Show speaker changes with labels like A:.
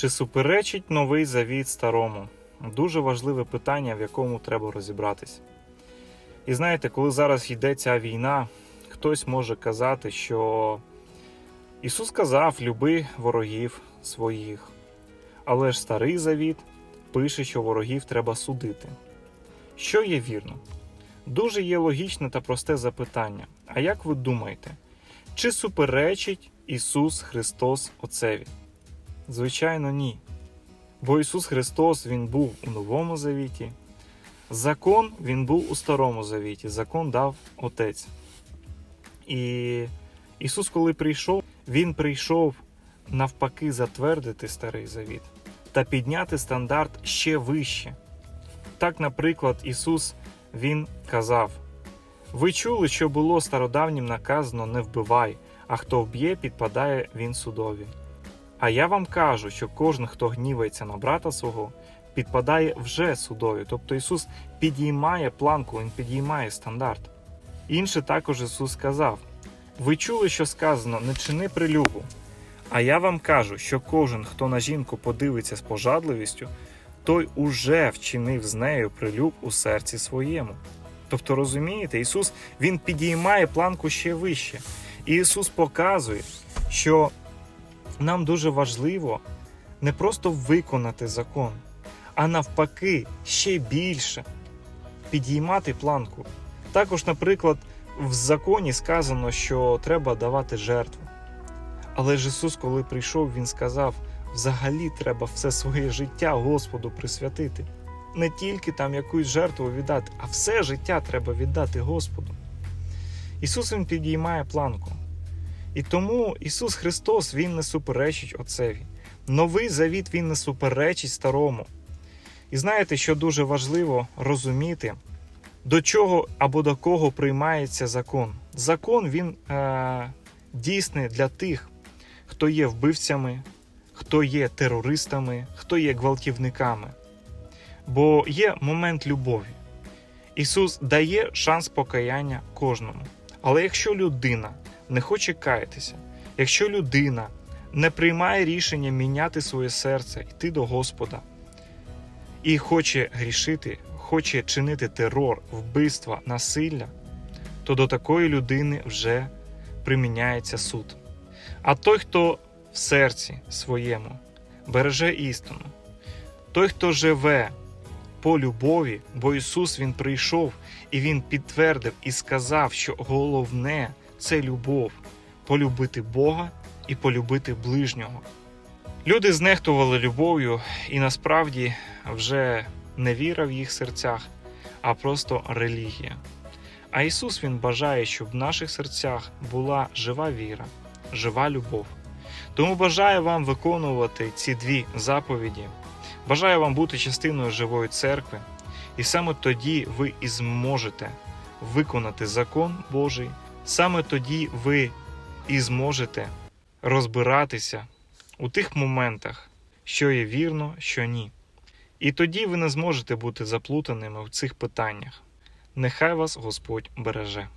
A: Чи суперечить новий завіт старому? Дуже важливе питання, в якому треба розібратись. І знаєте, коли зараз йде ця війна, хтось може казати, що Ісус сказав: люби ворогів своїх. Але ж старий завіт пише, що ворогів треба судити. Що є вірно? Дуже є логічне та просте запитання. А як ви думаєте, чи суперечить Ісус Христос Отцеві? Звичайно, ні. Бо Ісус Христос Він був у Новому Завіті. Закон Він був у Старому Завіті. Закон дав Отець. І Ісус, коли прийшов, Він прийшов навпаки затвердити Старий Завіт та підняти стандарт ще вище. Так, наприклад, Ісус Він казав: Ви чули, що було стародавнім наказано не вбивай, а хто вб'є, підпадає він судові. А я вам кажу, що кожен, хто гнівається на брата свого, підпадає вже судові. Тобто Ісус підіймає планку, Він підіймає стандарт. Інше також Ісус сказав: Ви чули, що сказано, не чини прилюбу. А я вам кажу, що кожен, хто на жінку подивиться з пожадливістю, той уже вчинив з нею прилюб у серці своєму. Тобто, розумієте, Ісус Він підіймає планку ще вище. І Ісус показує, що нам дуже важливо не просто виконати закон, а навпаки, ще більше підіймати планку. Також, наприклад, в законі сказано, що треба давати жертву. Але ж Ісус, коли прийшов, Він сказав: взагалі треба все своє життя Господу присвятити. Не тільки там якусь жертву віддати, а все життя треба віддати Господу. Ісус Він підіймає планку. І тому Ісус Христос Він не суперечить Отцеві. Новий завіт Він не суперечить старому. І знаєте, що дуже важливо розуміти, до чого або до кого приймається закон. Закон він е, дійсний для тих, хто є вбивцями, хто є терористами, хто є гвалтівниками. Бо є момент любові. Ісус дає шанс покаяння кожному. Але якщо людина не хоче каятися, якщо людина не приймає рішення міняти своє серце, йти до Господа і хоче грішити, хоче чинити терор, вбивства, насилля, то до такої людини вже приміняється суд. А той, хто в серці своєму береже істину, той, хто живе по любові, бо Ісус Він прийшов і Він підтвердив і сказав, що головне це любов полюбити Бога і полюбити ближнього. Люди знехтували любов'ю, і насправді вже не віра в їх серцях, а просто релігія. А Ісус Він бажає, щоб в наших серцях була жива віра, жива любов. Тому бажаю вам виконувати ці дві заповіді. Бажаю вам бути частиною живої церкви, і саме тоді ви і зможете виконати закон Божий, саме тоді ви і зможете розбиратися у тих моментах, що є вірно, що ні. І тоді ви не зможете бути заплутаними в цих питаннях. Нехай вас Господь береже.